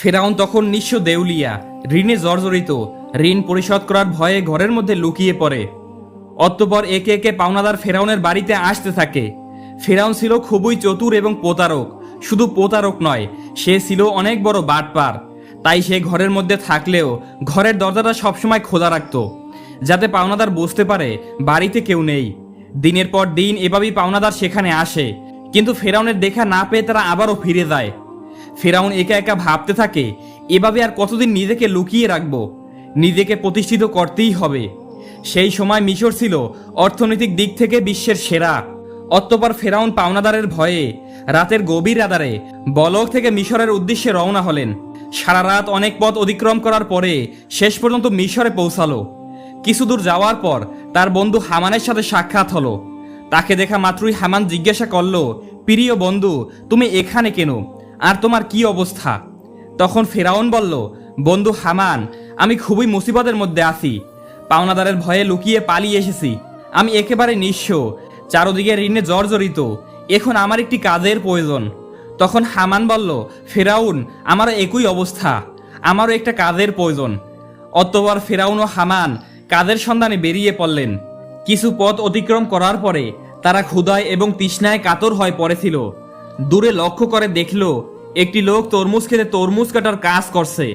ফেরাউন তখন নিঃস্ব দেউলিয়া, ঋণে জর্জরিত, ঋণ পরিশোধ করার ভয়ে ঘরের মধ্যে লুকিয়ে পড়ে। অতঃপর একে একে পাওনাদার ফেরাউনের বাড়িতে আসতে থাকে। ফেরাউন ছিল খুবই চতুর এবং প্রতারক, শুধু প্রতারক নয়, সে ছিল অনেক বড় বাটপার। তাই সে ঘরের মধ্যে থাকলেও ঘরের দরজাটা সবসময় খোলা রাখত, যাতে পাওনাদার বুঝতে পারে বাড়িতে কেউ নেই। দিনের পর দিন এভাবেই পাওনাদার সেখানে আসে, কিন্তু ফেরাউনের দেখা না পেয়ে তারা আবারও ফিরে যায়। ফেরাউন একা একা ভাবতে থাকে, এভাবে আর কতদিন নিজেকে লুকিয়ে রাখব? নিজেকে প্রতিষ্ঠিত করতেই হবে। সেই সময় মিশর ছিল অর্থনৈতিক দিক থেকে বিশ্বের সেরা। অতঃপর ফেরাউন পাওনাদারের ভয়ে রাতের গভীর আধারে বলক থেকে মিশরের উদ্দেশ্যে রওনা হলেন। সারা রাত অনেক পথ অতিক্রম করার পরে শেষ পর্যন্ত মিশরে পৌঁছালো। কিছু দূর যাওয়ার পর তার বন্ধু হামানের সাথে সাক্ষাৎ হলো। তাকে দেখা মাত্রই হামান জিজ্ঞাসা করল, প্রিয় বন্ধু, তুমি এখানে কেন? আর তোমার কি অবস্থা? তখন ফেরাউন বলল, বন্ধু হামান, আমি খুবই মুসিবতের মধ্যে আছি। পাওনাদারের ভয়ে লুকিয়ে পালিয়ে এসেছি। আমি একেবারে নিঃস্ব, চারদিকে ঋণে জর্জরিত। এখন আমার একটি কাজের প্রয়োজন। তখন হামান বলল, ফেরাউন, আমারও একই অবস্থা। আমারও একটা কাজের প্রয়োজন। অতঃপর ফেরাউন ও হামান কাজের সন্ধানে বেরিয়ে পড়লেন। কিছু পথ অতিক্রম করার পরে তারা ক্ষুধায় এবং তৃষ্ণায় কাতর হয়ে পড়েছিল। দূরে লক্ষ্য করে দেখল, একটি লোক তরমুজ খেতে তরমুজ কাটার কাজ করছে।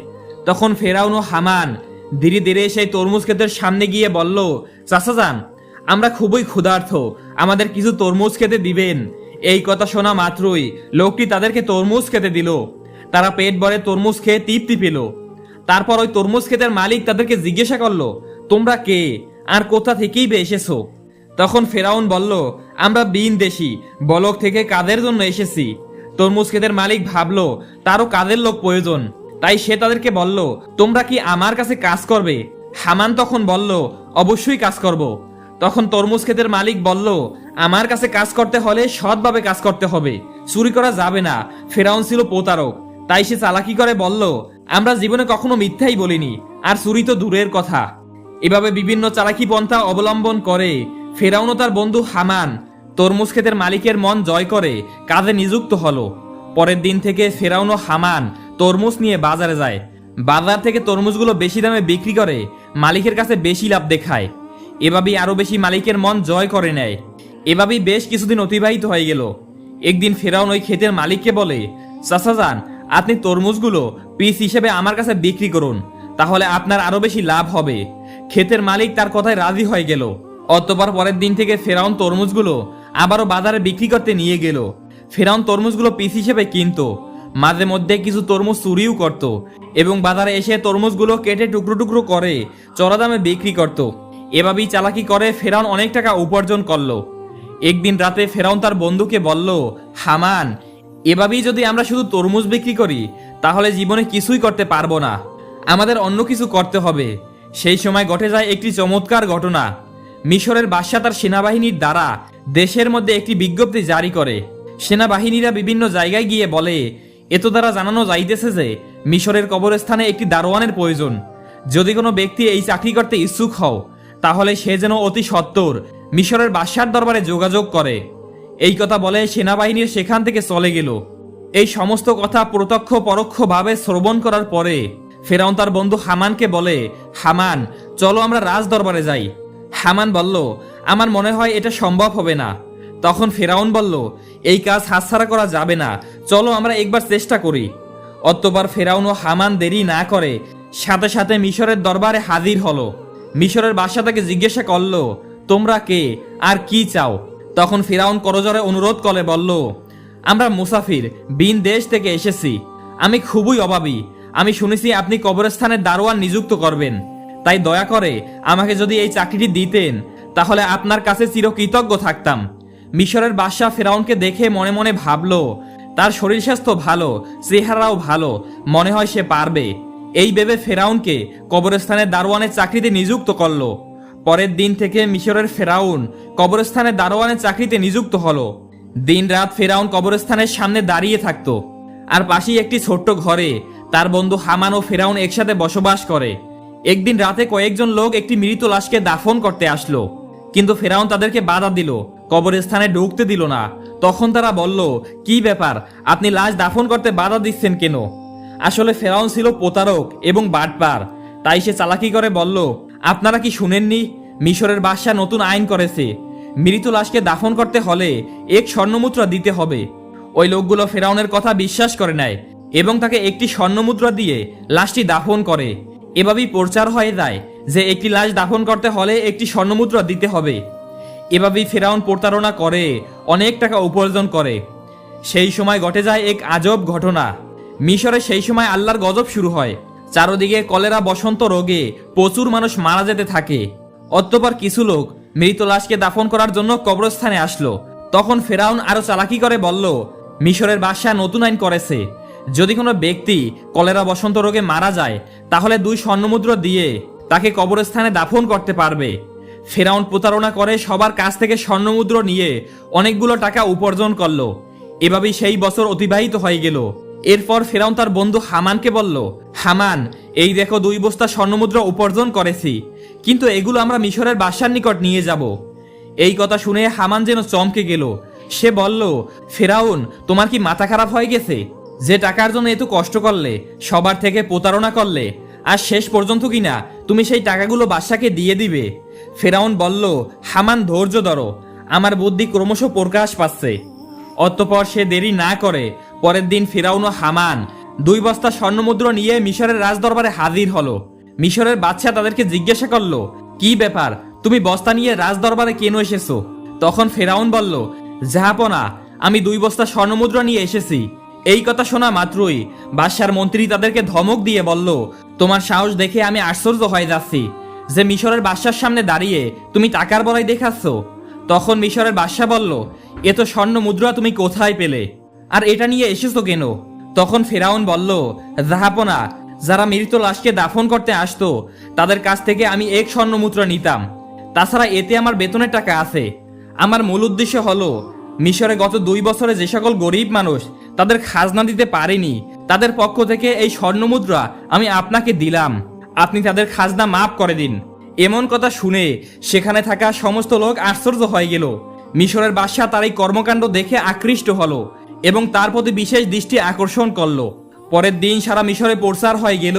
তখন ফেরাউন ও হামান ধীরে ধীরে সেই তরমুজ ক্ষেতের সামনে গিয়ে বলল, চাচা যান, আমরা খুবই ক্ষুধার্থ আমাদের কিছু তরমুজ খেতে দিবেন। এই কথা শোনা মাত্রই লোকটি তাদেরকে তরমুজ খেতে দিল। তারা পেট ভরে তরমুজ খেয়ে তৃপ্তি পেল। তারপর ওই তরমুজ ক্ষেতের মালিক তাদেরকে জিজ্ঞাসা করল, তোমরা কে? আর কোথা থেকেই এসেছ? তখন ফেরাউন বলল, আমরা বিন দেশি, বলক থেকে কাদের জন্য এসেছি? তরমুজ ক্ষেতের মালিক ভাবলো, তারও কাদের লোক প্রয়োজন? তাই সে তাদেরকে বলল, তোমরা কি আমার কাছে কাজ করবে? হামান তখন বলল, অবশ্যই কাজ করব। তখন তরমুজ ক্ষেতের মালিক বলল, আমার কাছে কাজ করতে হলে সৎভাবে কাজ করতে হবে, চুরি করা যাবে না, ফেরাউন ছিল প্রতারক। তাই সে চালাকি করে বলল, আমরা জীবনে কখনো মিথ্যাই বলিনি, আর চুরি তো দূরের কথা। এভাবে বিভিন্ন চালাকি পন্থা অবলম্বন করে ফেরাউন তার বন্ধু হামান, তরমুজ ক্ষেতের মালিকের মন জয় করে, কাজে নিযুক্ত হলো। পরের দিন থেকে ফেরাউন ও হামান তরমুজ নিয়ে বাজারে যায়। বাজার থেকে তরমুজগুলো বেশি দামে বিক্রি করে, মালিকের কাছে বেশি লাভ দেখায়। এভাবেই আরও বেশি মালিকের মন জয় করে নেয়। এভাবেই বেশ কিছুদিন অতিবাহিত হয়ে গেল। একদিন ফেরাউন ওই ক্ষেতের মালিককে বলে, চাচা যান, আপনি তরমুজগুলো পিস হিসেবে আমার কাছে বিক্রি করুন, তাহলে আপনার আরও বেশি লাভ হবে। ক্ষেতের মালিক তার কথায় রাজি হয়ে গেল। অতপর পরের দিন থেকে ফেরাউন তরমুজগুলো আবারও বাজারে বিক্রি করতে নিয়ে গেল। ফেরাউন তরমুজগুলো পিস হিসেবে কিনতো। মাঝে মধ্যে কিছু তরমুজ চুরিও করত এবং বাজারে এসে তরমুজগুলো কেটে টুকরো টুকরো করে চড়া দামে বিক্রি করত। এভাবেই চালাকি করে ফেরাউন অনেক টাকা উপার্জন করল। একদিন রাতে ফেরাউন তার বন্ধুকে বলল, হামান, এভাবেই যদি আমরা শুধু তরমুজ বিক্রি করি, তাহলে জীবনে কিছুই করতে পারব না। আমাদের অন্য কিছু করতে হবে। সেই সময় ঘটে যায় একটি চমৎকার ঘটনা। মিশরের বাদশাহ তার সেনাবাহিনীর দ্বারা দেশের মধ্যে একটি বিজ্ঞপ্তি জারি করে। সেনাবাহিনীরা বিভিন্ন জায়গায় গিয়ে বলে এত দ্বারা জানানো যাইতেছে যে, মিশরের কবরস্থানে একটি দারোয়ানের প্রয়োজন। যদি কোনো ব্যক্তি এই চাকরি করতে ইচ্ছুক হও, তাহলে সে যেন অতি সত্বর মিশরের বাদশার দরবারে যোগাযোগ করে। এই কথা বলে সেনাবাহিনীর সেখান থেকে চলে গেল। এই সমস্ত কথা প্রত্যক্ষ পরোক্ষভাবে শ্রবণ করার পরে ফেরাউন তার বন্ধু হামানকে বলে, হামান, চলো আমরা রাজ দরবারে যাই। হামান বলল, আমার মনে হয় এটা সম্ভব হবে না। তখন ফেরাউন বলল, এই কাজ হাতছাড়া করা যাবে না। চলো আমরা একবার চেষ্টা করি। অতবার ফেরাউন ও হামান দেরি না করে সাথে সাথে মিশরের দরবারে হাজির হলো। মিশরের বাসা তাকে জিজ্ঞাসা করল, তোমরা কে? আর কি চাও? তখন ফেরাউন করজরে অনুরোধ করে বলল, আমরা মুসাফির, বিন দেশ থেকে এসেছি। আমি খুবই অভাবী। আমি শুনেছি আপনি কবরস্থানের দারোয়ান নিযুক্ত করবেন। তাই দয়া করে আমাকে যদি এই চাকরিটি দিতেন, তাহলে আপনার কাছে চিরকৃতজ্ঞ থাকতাম। মিশরের বাদশাহ ফেরাউনকে দেখে মনে মনে ভাবল, তার শরীর স্বাস্থ্য ভালো, চেহারাও ভালো, মনে হয় সে পারবে। এই ভেবে ফেরাউনকে কবরস্থানের দারোয়ানের চাকরিতে নিযুক্ত করল। পরের দিন থেকে মিশরের ফেরাউন কবরস্থানের দারোয়ানের চাকরিতে নিযুক্ত হলো। দিন রাত ফেরাউন কবরস্থানের সামনে দাঁড়িয়ে থাকতো। আর পাশেই একটি ছোট্ট ঘরে তার বন্ধু হামান ও ফেরাউন একসাথে বসবাস করে। একদিন রাতে কয়েকজন লোক একটি মৃত লাশকে দাফন করতে আসলো। কিন্তু ফেরাউন তাদেরকে বাধা দিল, কবরস্থানে ঢুকতে দিল না। তখন তারা বলল, কি ব্যাপার? আপনি লাশ দাফন করতে বাধা দিচ্ছেন কেন? আসলে ফেরাউন ছিল প্রতারক এবং বাটপার। তাই সে চালাকি করে বলল, আপনারা কি শুনেননি? মিশরের বাদশাহ নতুন আইন করেছে। মৃত লাশকে দাফন করতে হলে এক স্বর্ণমুদ্রা দিতে হবে। ওই লোকগুলো ফেরাউনের কথা বিশ্বাস করে নেয় এবং তাকে একটি স্বর্ণমুদ্রা দিয়ে লাশটি দাফন করে। এভাবেই প্রচার হয়ে যায় যে একটি লাশ দাফন করতে হলে একটি স্বর্ণমুদ্রা দিতে হবে। এভাবেই ফেরাউন প্রতারণা করে, অনেক টাকা উপার্জন করে। সেই সময় ঘটে যায় এক আজব ঘটনা। মিশরে সেই সময় আল্লাহর গজব শুরু হয়। চারদিকে কলেরা বসন্ত রোগে প্রচুর মানুষ মারা যেতে থাকে। অতঃপর কিছু লোক মৃত লাশকে দাফন করার জন্য কবরস্থানে আসলো। তখন ফেরাউন আরও চালাকি করে বলল, মিশরের বাদশাহ নতুন আইন করেছে। যদি কোনো ব্যক্তি কলেরা বসন্ত রোগে মারা যায়, তাহলে দুই স্বর্ণমুদ্র দিয়ে তাকে কবরস্থানে দাফন করতে পারবে। ফেরাউন প্রতারণা করে সবার কাছ থেকে স্বর্ণমুদ্র নিয়ে অনেকগুলো টাকা উপার্জন করল। এভাবেই সেই বছর অতিবাহিত হয়ে গেল। এরপর ফেরাউন তার বন্ধু হামানকে বলল, হামান, এই দেখো দুই বস্তা স্বর্ণমুদ্রা উপার্জন করেছি, কিন্তু এগুলো আমরা মিশরের বাসার নিকট নিয়ে যাব। এই কথা শুনে হামান যেন চমকে গেল। সে বলল, ফেরাউন, তোমার কি মাথা খারাপ হয়ে গেছে? যে টাকার জন্য এত কষ্ট করলে, সবার থেকে প্রতারণা করলে, আর শেষ পর্যন্ত কিনা তুমি সেই টাকাগুলো বাদশাকে দিয়ে দিবে। ফেরাউন বলল, হামান, ধৈর্য ধরো। আমার বুদ্ধি ক্রমশ প্রকাশ পাচ্ছে। অতঃপর সে দেরি না করে পরের দিন ফেরাউন ও হামান দুই বস্তা স্বর্ণমুদ্র নিয়ে মিশরের রাজদরবারে হাজির হলো। মিশরের বাচ্চা তাদেরকে জিজ্ঞাসা করল, কি ব্যাপার? তুমি বস্তা নিয়ে রাজদরবারে কেন এসেছ? তখন ফেরাউন বলল জাহাপনা আমি দুই বস্তা স্বর্ণমুদ্রা নিয়ে এসেছি। এই কথা শোনা মাত্রই বাদশার মন্ত্রী তাদেরকে ধমক দিয়ে বলল, তোমার সাহস দেখে আমি আশ্চর্য হয়ে যাচ্ছি যে মিশরের বাদশার সামনে দাঁড়িয়ে তুমি টাকার বলাই দেখাচ্ছ। তখন মিশরের বাদশা বলল, এ তো স্বর্ণ মুদ্রা তুমি কোথায় পেলে? আর এটা নিয়ে এসেছ কেন? তখন ফেরাউন বলল, জাহাপনা, যারা মৃত লাশকে দাফন করতে আসতো, তাদের কাছ থেকে আমি এক স্বর্ণ মুদ্রা নিতাম। তাছাড়া এতে আমার বেতনের টাকা আছে। আমার মূল উদ্দেশ্য হলো, মিশরে গত দুই বছরে যে সকল গরিব মানুষ তাদের খাজনা দিতে পারেনি। তাদের পক্ষ থেকে এই স্বর্ণ মুদ্রা আমি আপনাকে দিলাম। আপনি তাদের খাজনা মাফ করে দিন। এমন কথা শুনে সেখানে থাকা সমস্ত লোক আশ্চর্য হয়ে গেল। মিশরের বাদশাহ তার এই কর্মকাণ্ড দেখে আকৃষ্ট হলো এবং তার প্রতি বিশেষ দৃষ্টি আকর্ষণ করল। পরের দিন সারা মিশরে প্রচার হয়ে গেল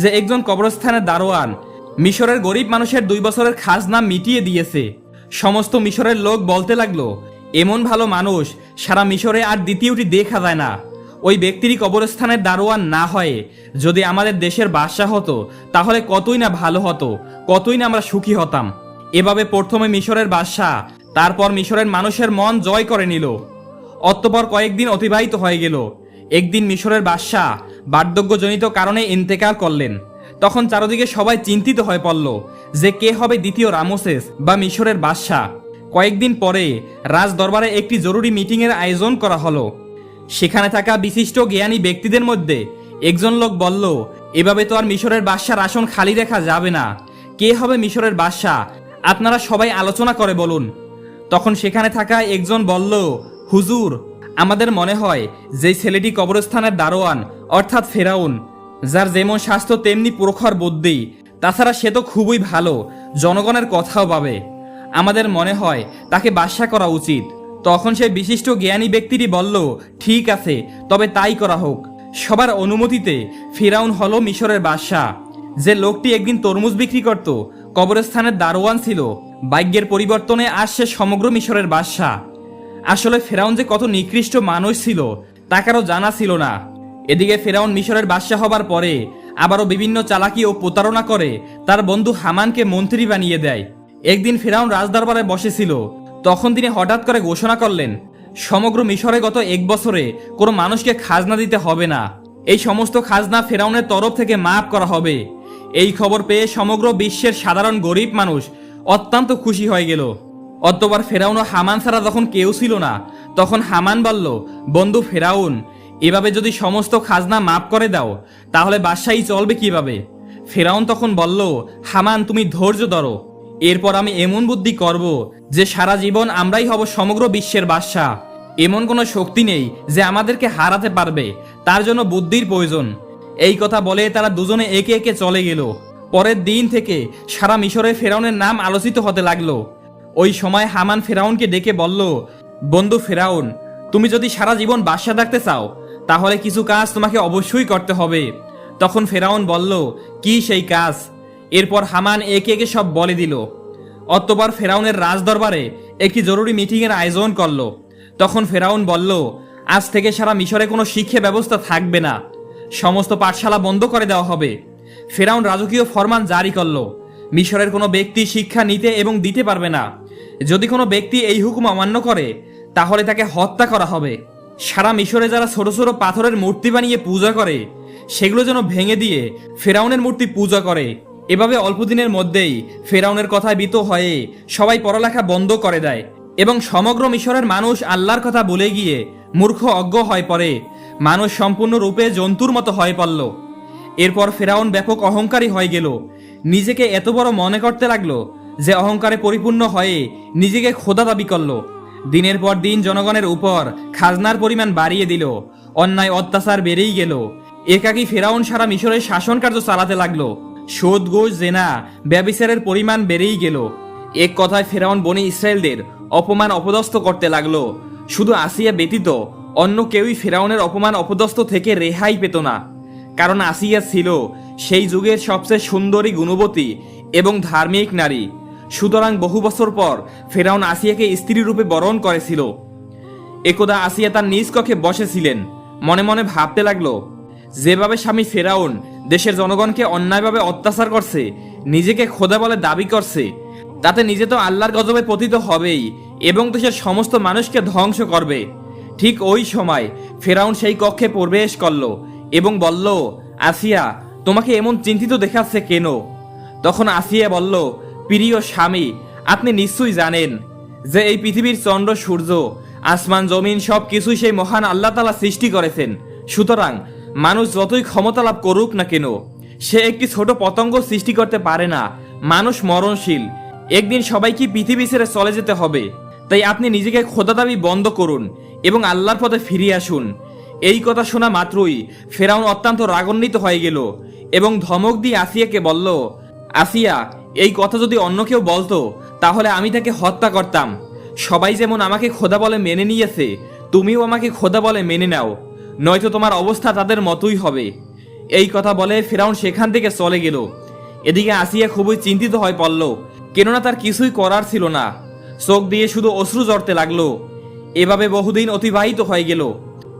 যে একজন কবরস্থানের দারোয়ান মিশরের গরিব মানুষের দুই বছরের খাজনা মিটিয়ে দিয়েছে। সমস্ত মিশরের লোক বলতে লাগল এমন ভালো মানুষ, সারা মিশরে আর দ্বিতীয়টি দেখা যায় না। ওই ব্যক্তিরই কবরস্থানের দারোয়ান না হয়ে। যদি আমাদের দেশের বাদশা হতো, তাহলে কতই না ভালো হতো, কতই না আমরা সুখী হতাম। এভাবে প্রথমে মিশরের বাদশাহ, তারপর মিশরের মানুষের মন জয় করে নিল। অতঃপর কয়েকদিন অতিবাহিত হয়ে গেল। একদিন মিশরের বাদশাহ বার্ধক্যজনিত কারণে ইন্তেকাল করলেন। তখন চারদিকে সবাই চিন্তিত হয়ে পড়ল যে কে হবে দ্বিতীয় রামোসেস বা মিশরের বাদশাহ। কয়েকদিন পরে রাজ দরবারে একটি জরুরি মিটিংয়ের আয়োজন করা হলো। সেখানে থাকা বিশিষ্ট জ্ঞানী ব্যক্তিদের মধ্যে একজন লোক বলল, এভাবে তো আর মিশরের বাদশার আসন খালি রেখা যাবে না। কে হবে মিশরের বাদশাহ? আপনারা সবাই আলোচনা করে বলুন। তখন সেখানে থাকা একজন বলল, হুজুর, আমাদের মনে হয় যে ছেলেটি কবরস্থানের দারোয়ান, অর্থাৎ ফেরাউন, যার যেমন স্বাস্থ্য তেমনি প্রখর বুদ্ধি। তাছাড়া সে তো খুবই ভালো, জনগণের কথাও পাবে। আমাদের মনে হয় তাকে বাদশা করা উচিত। তখন সে বিশিষ্ট জ্ঞানী ব্যক্তিটি বলল, ঠিক আছে, তবে তাই করা হোক। সবার অনুমতিতে ফিরাউন হলো মিশরের বাদশাহ যে লোকটি একদিন তরমুজ বিক্রি করত, কবরস্থানের দারোয়ান ছিল, ভাগ্যের পরিবর্তনে সে সমগ্র মিশরের বাদশাহ আসলে ফেরাউন যে কত নিকৃষ্ট মানুষ ছিল, তা কারও জানা ছিল না। এদিকে ফেরাউন মিশরের বাদশাহ হবার পরে আবারও বিভিন্ন চালাকি ও প্রতারণা করে তার বন্ধু হামানকে মন্ত্রী বানিয়ে দেয়। একদিন ফেরাউন রাজদরবারে বসেছিল। তখন তিনি হঠাৎ করে ঘোষণা করলেন, সমগ্র মিশরে গত এক বছরে কোনো মানুষকে খাজনা দিতে হবে না। এই সমস্ত খাজনা ফেরাউনের তরফ থেকে মাফ করা হবে। এই খবর পেয়ে সমগ্র বিশ্বের সাধারণ গরিব মানুষ অত্যন্ত খুশি হয়ে গেল। অতবার ফেরাউন ও হামান ছাড়া যখন কেউ ছিল না, তখন হামান বলল, বন্ধু ফেরাউন, এভাবে যদি সমস্ত খাজনা মাফ করে দাও, তাহলে বাদশাহী চলবে কীভাবে? ফেরাউন তখন বলল, হামান, তুমি ধৈর্য ধরো। এরপর আমি এমন বুদ্ধি করব যে সারা জীবন আমরাই হব সমগ্র বিশ্বের বাদশাহ। এমন কোনো শক্তি নেই যে আমাদেরকে হারাতে পারবে, তার জন্য বুদ্ধির প্রয়োজন। এই কথা বলে তারা দুজনে একে একে চলে গেল। পরের দিন থেকে সারা মিশরে ফেরাউনের নাম আলোচিত হতে লাগল। ওই সময় হামান ফেরাউনকে ডেকে বলল, বন্ধু ফেরাউন, তুমি যদি সারা জীবন বাদশা থাকতে চাও, তাহলে কিছু কাজ তোমাকে অবশ্যই করতে হবে। তখন ফেরাউন বলল, কি সেই কাজ? এরপর হামান একে একে সব বলে দিল। অতবার ফেরাউনের রাজদরবারে একটি জরুরি মিটিংয়ের আয়োজন করল। তখন ফেরাউন বলল, আজ থেকে সারা মিশরে কোনো শিক্ষা ব্যবস্থা থাকবে না। সমস্ত পাঠশালা বন্ধ করে দেওয়া হবে। ফেরাউন রাজকীয় ফরমান জারি করল। মিশরের কোনো ব্যক্তি শিক্ষা নিতে এবং দিতে পারবে না। যদি কোনো ব্যক্তি এই হুকুম অমান্য করে, তাহলে তাকে হত্যা করা হবে। সারা মিশরে যারা ছোট ছোট পাথরের মূর্তি বানিয়ে পূজা করে, সেগুলো যেন ভেঙে দিয়ে ফেরাউনের মূর্তি পূজা করে। এভাবে অল্প দিনের মধ্যেই ফেরাউনের কথায় বিত হয়ে সবাই পড়ালেখা বন্ধ করে দেয় এবং সমগ্র মিশরের মানুষ আল্লাহর কথা বলে গিয়ে মূর্খ অজ্ঞ হয়ে পড়ে। মানুষ সম্পূর্ণরূপে জন্তুর মতো হয়ে পড়ল। এরপর ফেরাউন ব্যাপক অহংকারী হয়ে গেল। নিজেকে এত বড় মনে করতে লাগল যে অহংকারে পরিপূর্ণ হয়ে নিজেকে খোদা দাবি করল। দিনের পর দিন জনগণের উপর খাজনার পরিমাণ বাড়িয়ে দিল। অন্যায় অত্যাচার বেড়েই গেল। একাকী ফেরাউন সারা মিশরের শাসন কার্য চালাতে লাগল। ঘোষ জেনা ব্যবিচারের পরিমাণ বেড়েই গেল। এক কথায় ফেরাউন বনি ইসরায়েলদের অপমান অপদস্থ করতে লাগল। শুধু আসিয়া ব্যতীত অন্য কেউই ফেরাউনের অপমান অপদস্থ থেকে রেহাই পেত না। কারণ আসিয়া ছিল সেই যুগের সবচেয়ে সুন্দরী গুণবতী এবং ধার্মিক নারী। সুতরাং বহু বছর পর ফেরাউন আসিয়াকে স্ত্রী রূপে বরণ করেছিল। একদা আসিয়া তার নিজ কক্ষে বসেছিলেন। মনে মনে ভাবতে লাগল, যেভাবে স্বামী ফেরাউন দেশের জনগণকে অন্যায়ভাবে অত্যাচার করছে, নিজেকে খোদা বলে দাবি করছে। তাতে নিজে তো আল্লাহর গজবে পতিত হবেই এবং দেশের সমস্ত মানুষকে ধ্বংস করবে। ঠিক ওই সময় ফেরাউন সেই কক্ষে প্রবেশ করল এবং বলল, আসিয়া, তোমাকে এমন চিন্তিত দেখাচ্ছে কেন? তখন আসিয়া বলল, প্রিয় স্বামী, আপনি নিশ্চয়ই জানেন যে এই পৃথিবীর চন্দ্র, সূর্য, আসমান, জমিন সব কিছুই সেই মহান আল্লাহ তালা সৃষ্টি করেছেন। সুতরাং মানুষ যতই ক্ষমতা লাভ করুক না কেন, সে একটি ছোট পতঙ্গ সৃষ্টি করতে পারে না। মানুষ মরণশীল। একদিন সবাইকে পৃথিবী ছেড়ে চলে যেতে হবে। তাই আপনি নিজেকে খোদা দাবি বন্ধ করুন এবং আল্লাহর পথে ফিরে আসুন। এই কথা শোনা মাত্রই ফেরাউন অত্যন্ত রাগান্বিত হয়ে গেল এবং ধমক দিয়ে আসিয়াকে বলল, আসিয়া, এই কথা যদি অন্য কেউ বলতো, তাহলে আমি তাকে হত্যা করতাম। সবাই যেমন আমাকে খোদা বলে মেনে নিয়েছে, তুমিও আমাকে খোদা বলে মেনে নাও। নয়তো তোমার অবস্থা তাদের মতোই হবে। এই কথা বলে ফেরাউন সেখান থেকে চলে গেল। এদিকে আসিয়া খুবই চিন্তিত হয়ে পড়ল। কেননা তার কিছুই করার ছিল না। চোখ দিয়ে শুধু অশ্রু জড়তে লাগল। এভাবে বহুদিন অতিবাহিত হয়ে গেল।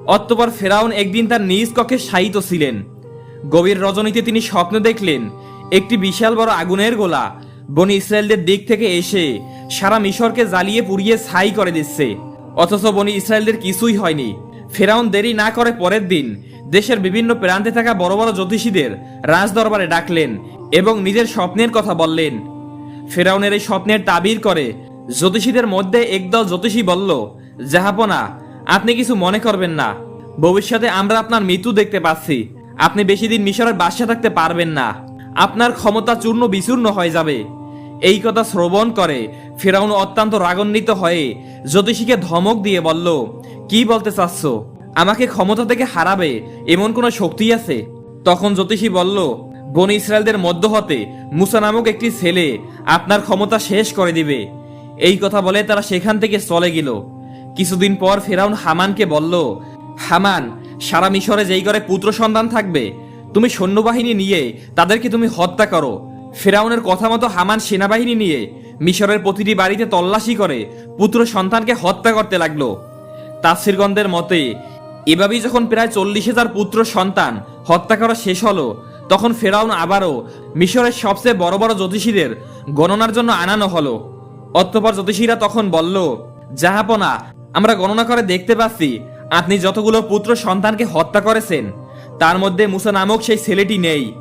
অতঃপর ফেরাউন একদিন তার নিজ কক্ষে শায়িত ছিলেন। গভীর রজনীতে তিনি স্বপ্ন দেখলেন, একটি বিশাল বড় আগুনের গোলা বনি ইসরায়েলদের দিক থেকে এসে সারা মিশরকে জ্বালিয়ে পুড়িয়ে ছাই করে দিচ্ছে। অথচ বনি ইসরায়েলদের কিছুই হয়নি। ফেরাউন দেরি না করে পরের দিন দেশের বিভিন্ন প্রান্তে থাকা বড় বড় জ্যোতিষীদের রাজদরবারে ডাকলেন এবং নিজের স্বপ্নের কথা বললেন। ফেরাউনের এই স্বপ্নের তাবির করে জ্যোতিষীদের মধ্যে একদল জ্যোতিষী বলল, জাহাপনা, আপনি কিছু মনে করবেন না। ভবিষ্যতে আমরা আপনার মৃত্যু দেখতে পাচ্ছি। আপনি বেশি দিন মিশরের বাসা থাকতে পারবেন না। আপনার ক্ষমতা চূর্ণ বিচূর্ণ হয়ে যাবে। এই কথা শ্রবণ করে ফেরাউন অত্যন্ত রাগান্বিত হয়ে জ্যোতিষীকে ধমক দিয়ে বলল, কি বলতে চাচ্ছ? আমাকে ক্ষমতা থেকে হারাবে এমন কোনো শক্তি আছে? তখন জ্যোতিষী বলল, বন ইসরায়েলদের মধ্য হতে মুসা নামক একটি ছেলে আপনার ক্ষমতা শেষ করে দিবে। এই কথা বলে তারা সেখান থেকে চলে গেল। কিছুদিন পর ফেরাউন হামানকে বলল, হামান, সারা মিশরে যেই ঘরে পুত্র সন্তান থাকবে, তুমি সৈন্যবাহিনী নিয়ে তাদেরকে তুমি হত্যা করো। ফেরাউনের কথা মতো হামান সেনাবাহিনী নিয়ে মিশরের প্রতিটি বাড়িতে তল্লাশি করে পুত্র সন্তানকে হত্যা করতে লাগল। তাফসিরগণদের মতে, এভাবেই যখন প্রায় চল্লিশ হাজার পুত্র সন্তান হত্যা করা শেষ হলো, তখন ফেরাউন আবারও মিশরের সবচেয়ে বড় বড় জ্যোতিষীদের গণনার জন্য আনানো হলো। অতঃপর জ্যোতিষীরা তখন বলল জাহাপনা আমরা গণনা করে দেখতে পাচ্ছি, আপনি যতগুলো পুত্র সন্তানকে হত্যা করেছেন, তার মধ্যে মুসা নামক সেই ছেলেটি নেই।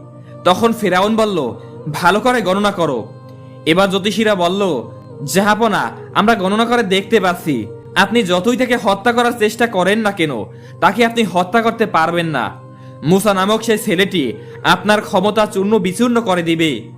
তখন ফেরাউন বলল, ভালো করে গণনা করো। এবার জ্যোতিষীরা বলল, জাহাপনা, আমরা গণনা করে দেখতে পাচ্ছি। আপনি যতই তাকে হত্যা করার চেষ্টা করেন না কেন, তাকে আপনি হত্যা করতে পারবেন না। মুসা নামক সেই ছেলেটি আপনার ক্ষমতা চূর্ণ বিচূর্ণ করে দিবে।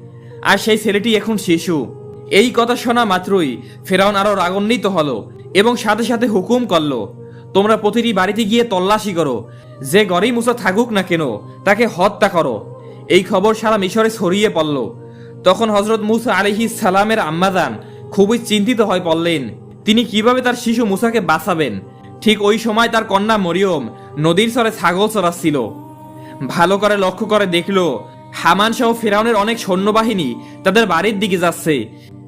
আর সেই ছেলেটি এখন শিশু। এই কথা শোনা মাত্রই ফেরাউন আরও রাগান্বিত হলো এবং সাথে সাথে হুকুম করল, তোমরা প্রতিটি বাড়িতে গিয়ে তল্লাশি করো। যে ঘরেই মুসা থাকুক না কেন, তাকে হত্যা করো। এই খবর সারা মিশরে ছড়িয়ে পড়ল। তখন হজরত মুসা আলিহি সালামের আম্মাজান খুবই চিন্তিত হয়ে পড়লেন। তিনি কীভাবে তার শিশু মুসাকে বাঁচাবেন? ঠিক ওই সময় তার কন্যা মরিয়ম নদীর স্বরে ছাগল চড়াচ্ছিল। ভালো করে লক্ষ্য করে দেখল হামান সহ ফেরাউনের অনেক সৈন্যবাহিনী তাদের বাড়ির দিকে যাচ্ছে।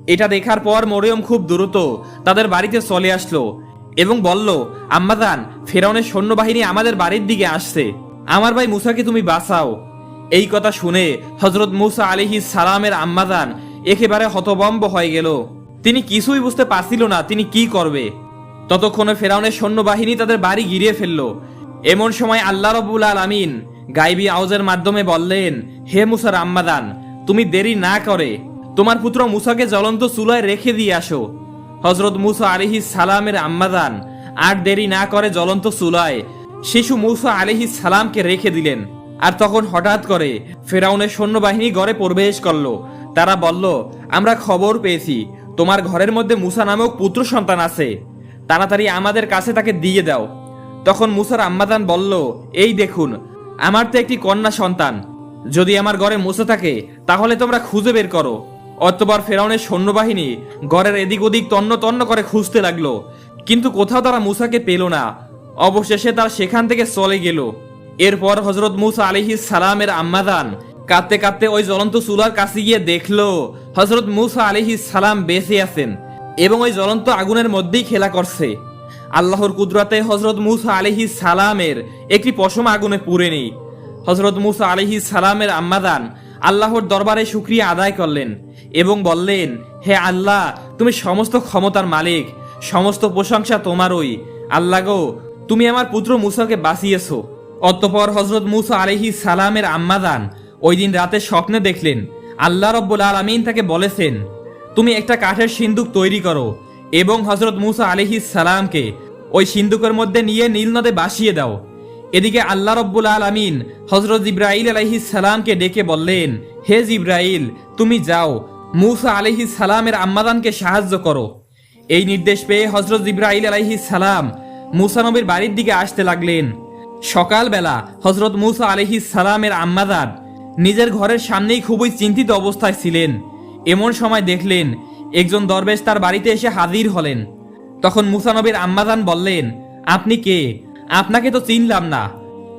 এটা দেখার পর মরিয়ম খুব দ্রুত তাদের বাড়িতে চলে আসলো এবং বলল আম্মাদান ফেরাউনের সৈন্যবাহিনী আমাদের বাড়ির দিকে আসছে। আমার ভাই মুসাকে তুমি বাঁচাও। এই কথা শুনে হজরত মুসা আলিহি সালামের আম্মাদান একেবারে হতবম্ব হয়ে গেল। তিনি কিছুই বুঝতে পারছিল না তিনি কি করবে। ততক্ষণে ফেরাউনের সৈন্যবাহিনী তাদের বাড়ি গিরিয়ে ফেলল। এমন সময় আল্লাহ রবুল আলামিন গাইবি আওয়াজের মাধ্যমে বললেন, হে মুসার আম্মাদান তুমি দেরি না করে। তোমার পুত্র মুসাকে জ্বলন্ত চুলায় রেখে দিয়ে আসো। হজরত মুসা আলিহি সালামের আম্মাদান আর দেরি না করে জ্বলন্ত চুলায় শিশু মুসা আলিহি সালামকে রেখে দিলেন। আর তখন হঠাৎ করে ফেরাউনের সৈন্যবাহিনী ঘরে প্রবেশ করল। তারা বলল, আমরা খবর পেয়েছি। তোমার ঘরের মধ্যে মুসা নামক পুত্র সন্তান আছে। তাড়াতাড়ি আমাদের কাছে তাকে দিয়ে দাও। তখন মুসার আম্মাদান বলল, এই দেখুন, আমার তো একটি কন্যা সন্তান। যদি আমার ঘরে মুসা থাকে, তাহলে তোমরা খুঁজে বের করো। অতবার ফেরাউনের সৈন্যবাহিনী ঘরের এদিক ওদিক তন্ন তন্ন করে খুঁজতে লাগল। কিন্তু কোথাও তারা মুসাকে পেল না। অবশেষে তার সেখান থেকে চলে গেল। এরপর হজরত মুসা আলিহি সালামের আম্মাদান কাঁদতে কাঁদতে ওই জ্বলন্ত চুলার কাছে গিয়ে দেখল হজরত মুসা আলিহি সালাম বেঁচে আছেন এবং ওই জ্বলন্ত আগুনের মধ্যেই খেলা করছে। আল্লাহর কুদরতে হজরত মুসা আলিহি সালামের একটি পশম আগুনে পুড়ে নেই। হজরত মুসা আলিহি সালামের আম্মাদান আল্লাহর দরবারে শুক্রিয়া আদায় করলেন এবং বললেন, হে আল্লাহ, তুমি সমস্ত ক্ষমতার মালিক, সমস্ত প্রশংসা তোমারই। আল্লাহ গো, তুমি আমার পুত্র মুসাকে বাঁচিয়েছো। অতঃপর হজরত মুসা আলিহি সালামের আম্মাদান ওই দিন রাতে স্বপ্নে দেখলেন, আল্লাহ রব্বুল আলমিন তাকে বলেছেন, তুমি একটা কাঠের সিন্দুক তৈরি করো এবং হজরত মুসা আলিহি সালামকে ওই সিন্দুকের মধ্যে নিয়ে নীল নদে বাসিয়ে দাও। এদিকে আল্লাহ রব্বুল আলমিন হজরত ইব্রাহিল আলহি সালামকে ডেকে বললেন, হে জিব্রাইল, তুমি যাও, মুসা আলহি সালামের আম্মাদানকে সাহায্য করো। এই নির্দেশ পেয়ে হজরত ইব্রাহিল আলহি সালাম মুসা নবীর বাড়ির দিকে আসতে লাগলেন। সকালবেলা হজরত মুসা আলহি সালামের আম্মাদান নিজের ঘরের সামনেই খুবই চিন্তিত অবস্থায় ছিলেন। এমন সময় দেখলেন, একজন দরবেশ তার বাড়িতে এসে হাজির হলেন। তখন মুসানবীর আম্মাদান বললেন, আপনি কে? আপনাকে তো চিনলাম না।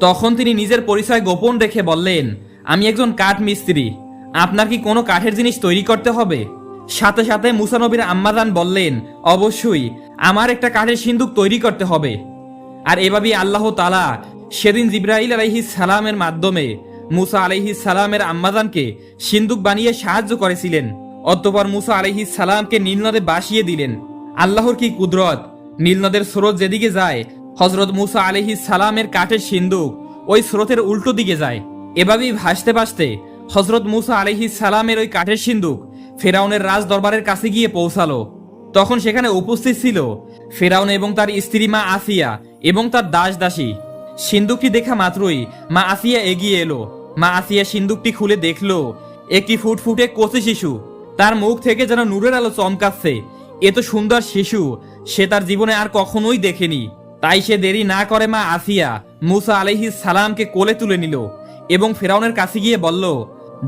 তখন তিনি নিজের পরিচয় গোপন রেখে বললেন, আমি একজন কাঠ মিস্ত্রি। আপনার কি কোনো কাঠের জিনিস তৈরি করতে হবে? সাথে সাথে মুসানবীর আম্মাদান বললেন, অবশ্যই। আমার একটা কাঠের সিন্দুক তৈরি করতে হবে। আর এভাবেই আল্লাহ তালা সেদিন জিব্রাইল আলাইহি সালামের মাধ্যমে মুসা আলাইহি সালামের আম্মাদানকে সিন্দুক বানিয়ে সাহায্য করেছিলেন। অতঃপর মুসা আলাইহি সালামকে নীলনদে বাসিয়ে দিলেন। আল্লাহর কি কুদরত? নীলনদের স্রোত যেদিকে যায় হজরত মুসা আলাইহি সালামের কাঠের সিন্দুক ওই স্রোতের উল্টো দিকে যায়। এভাবেই ভাসতে ভাসতে হজরত মুসা আলাইহি সালামের ওই কাঠের সিন্দুক ফেরাউনের রাজ দরবারের কাছে গিয়ে পৌঁছালো। তখন সেখানে উপস্থিত ছিল ফেরাউন এবং তার স্ত্রী মা আসিয়া এবং তার দাস দাসী সিন্দুকটি দেখা মাত্রই মা আসিয়া এগিয়ে এলো। মা আসিয়া সিন্দুকটি খুলে দেখল, একটি ফুটফুটে কচি শিশু। তার মুখ থেকে যেন নূরের আলো চমকাচ্ছে। এত সুন্দর শিশু, সে তার জীবনে আর কখনোই দেখেনি। তাই সে দেরি না করে মা আসিয়া মুসা আলহিস সালামকে কোলে তুলে নিল এবং ফেরাউনের কাছে গিয়ে বলল,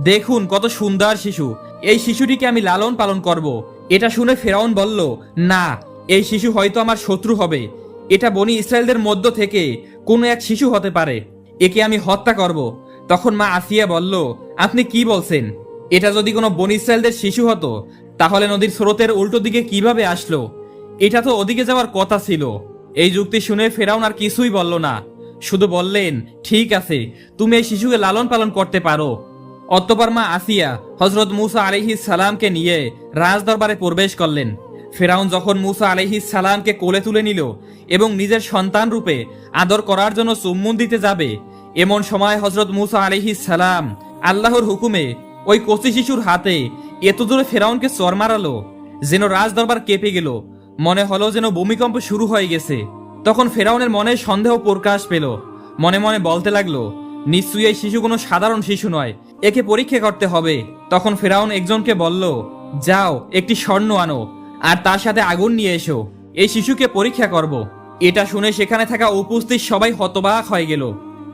দেখুন কত সুন্দর শিশু, এই শিশুটিকে আমি লালন পালন করব। এটা শুনে ফেরাউন বলল, না, এই শিশু হয়তো আমার শত্রু হবে। এটা বনি ইসরায়েলদের মধ্য থেকে কোনো এক শিশু হতে পারে। একে আমি হত্যা করব। তখন মা আসিয়া বলল, আপনি কি বলছেন? এটা যদি কোনো বনি ইসরায়েলদের শিশু হতো, তাহলে নদীর স্রোতের উল্টো দিকে কীভাবে আসলো? এটা তো ওদিকে যাওয়ার কথা ছিল। এই যুক্তি শুনে ফেরাউন আর কিছুই বলল না। শুধু বললেন, ঠিক আছে, তুমি এই শিশুকে লালন পালন করতে পারো। অতপর মা আসিয়া হজরত মুসা আলহি সালামকে নিয়ে রাজদরবারে প্রবেশ করলেন। ফেরাউন যখন মুসা আলহি সালামকে কোলে তুলে নিল এবং নিজের সন্তান রূপে আদর করার জন্য চুম্বন দিতে যাবে, এমন সময় হজরত মুসা আলহি সালাম আল্লাহর হুকুমে ওই কচি শিশুর হাতে এত দূরে ফেরাউনকে চর মারালো, যেন রাজদরবার কেঁপে গেল। মনে হলো যেন ভূমিকম্প শুরু হয়ে গেছে। তখন ফেরাউনের মনে সন্দেহ প্রকাশ পেল। মনে মনে বলতে লাগল, নিশ্চয়ই এই শিশু কোনো সাধারণ শিশু নয় একে পরীক্ষা করতে হবে। তখন ফেরাউন একজনকে বলল, যাও, একটি স্বর্ণ আনো, আর তার সাথে আগুন নিয়ে এসো। এই শিশুকে পরীক্ষা করব। এটা শুনে সেখানে থাকা উপস্থিত সবাই হতবাক হয়ে গেল।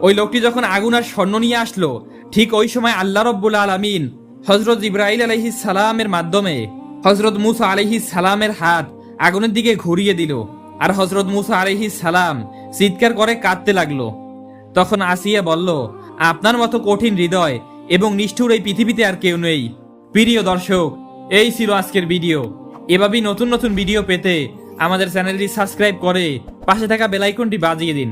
ওই লোকটি যখন আগুন আর স্বর্ণ নিয়ে আসলো, ঠিক ওই সময় আল্লাহ রব্বুল আলমিন হজরত ইব্রাহিল আলহি সালামের মাধ্যমে হজরত মুসা আলহি সালামের হাত আগুনের দিকে ঘুরিয়ে দিল, আর হজরত মুসা আলহি সালাম চিৎকার করে কাঁদতে লাগল। তখন আসিয়া বলল, আপনার মতো কঠিন হৃদয় এবং নিষ্ঠুর এই পৃথিবীতে আর কেউ নেই। প্রিয় দর্শক, এই ছিল আজকের ভিডিও। এভাবেই নতুন নতুন ভিডিও পেতে আমাদের চ্যানেলটি সাবস্ক্রাইব করে পাশে থাকা বেলাইকনটি বাজিয়ে দিন।